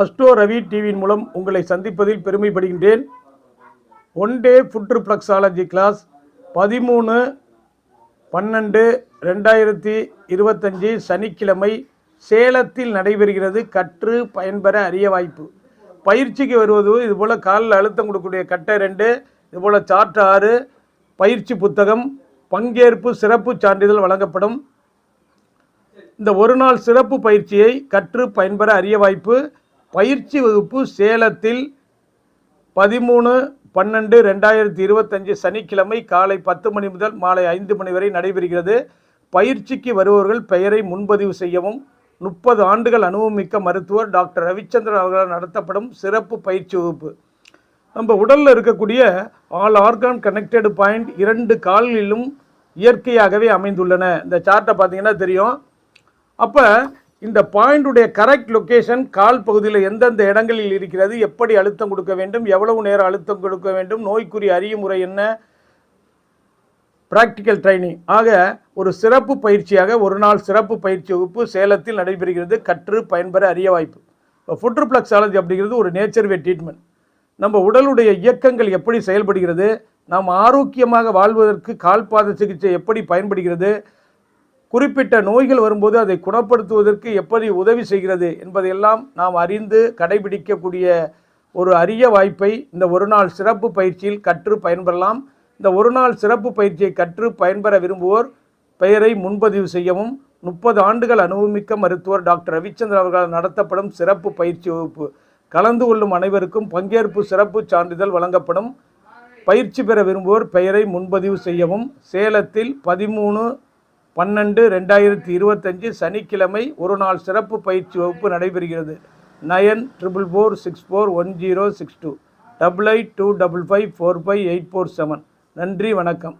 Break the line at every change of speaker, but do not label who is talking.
Astro Ravi டிவியின் மூலம் உங்களை சந்திப்பதில் பெருமைப்படுகின்றேன். One day foot reflexology class பதிமூணு பன்னெண்டு ரெண்டாயிரத்தி இருபத்தஞ்சி சனிக்கிழமை சேலத்தில் நடைபெறுகிறது கற்று பயன்பெற அரிய வாய்ப்பு. பயிற்சிக்கு வருவது இதுபோல் காலில் அழுத்தம் கொடுக்கக்கூடிய கட்டை ரெண்டு இதுபோல் சாற்று ஆறு பயிற்சி புத்தகம் பங்கேற்பு சிறப்பு சான்றிதழ் வழங்கப்படும். இந்த ஒரு நாள் சிறப்பு பயிற்சியை கற்று பயன்பெற அரிய வாய்ப்பு. பயிற்சி வகுப்பு சேலத்தில் பதிமூணு பன்னெண்டு ரெண்டாயிரத்தி இருபத்தஞ்சு சனிக்கிழமை காலை பத்து மணி முதல் மாலை ஐந்து மணி வரை நடைபெறுகிறது. பயிற்சிக்கு வருபவர்கள் பெயரை முன்பதிவு செய்யவும் முப்பது ஆண்டுகள் அனுபவமிக்க மருத்துவர் டாக்டர் ரவிச்சந்திரன் அவர்களால் நடத்தப்படும் சிறப்பு பயிற்சி வகுப்பு. நம்ம உடலில் இருக்கக்கூடிய ஆல் ஆர்கான் கனெக்டடு பாயிண்ட் இரண்டு கால்களிலும் இயற்கையாகவே அமைந்துள்ளன. இந்த சார்ட்டை பார்த்தீங்கன்னா தெரியும். அப்போ இந்த பாயிண்டுடைய கரெக்ட் லொக்கேஷன் கால் பகுதியில் எந்தெந்த இடங்களில் இருக்கிறது எப்படி அழுத்தம் கொடுக்க வேண்டும் எவ்வளவு நேரம் அழுத்தம் கொடுக்க வேண்டும் நோய்க்குரிய அறிய முறை என்ன பிராக்டிக்கல் ட்ரைனிங் ஆக ஒரு சிறப்பு பயிற்சியாக ஒரு நாள் சிறப்பு பயிற்சி வகுப்பு சேலத்தில் நடைபெறுகிறது. கற்று பயன்பெற அரிய வாய்ப்பு. இப்போ ஃபுட்ருப்ளக்ஸாலஜி அப்படிங்கிறது ஒரு நேச்சர்வே ட்ரீட்மெண்ட் நம்ம உடலுடைய இயக்கங்கள் எப்படி செயல்படுகிறது நாம் ஆரோக்கியமாக வாழ்வதற்கு கால்பாத சிகிச்சை எப்படி பயன்படுகிறது குறிப்பிட்ட நோய்கள் வரும்போது அதை குணப்படுத்துவதற்கு எப்படி உதவி செய்கிறது என்பதையெல்லாம் நாம் அறிந்து கடைபிடிக்கக்கூடிய ஒரு அரிய வாய்ப்பை இந்த ஒரு நாள் சிறப்பு பயிற்சியில் கற்று பயன்பெறலாம். இந்த ஒரு நாள் சிறப்பு பயிற்சியை கற்று பயன்பெற விரும்புவோர் பெயரை முன்பதிவு செய்யவும் முப்பது ஆண்டுகள் அனுபவமிக்க மருத்துவர் டாக்டர் ரவிச்சந்திரன் அவர்களால் நடத்தப்படும் சிறப்பு பயிற்சி வகுப்பு. கலந்து கொள்ளும் அனைவருக்கும் பங்கேற்பு சிறப்பு சான்றிதழ் வழங்கப்படும். பயிற்சி பெற விரும்புவோர் பெயரை முன்பதிவு செய்யவும் சேலத்தில் பதிமூணு பன்னெண்டு ரெண்டாயிரத்தி இருபத்தஞ்சு சனிக்கிழமை ஒரு நாள் சிறப்பு பயிற்சி வகுப்பு நடைபெறுகிறது. Nine triple four six four one zero six two. Double eight two double five four five eight four seven. நன்றி வணக்கம்.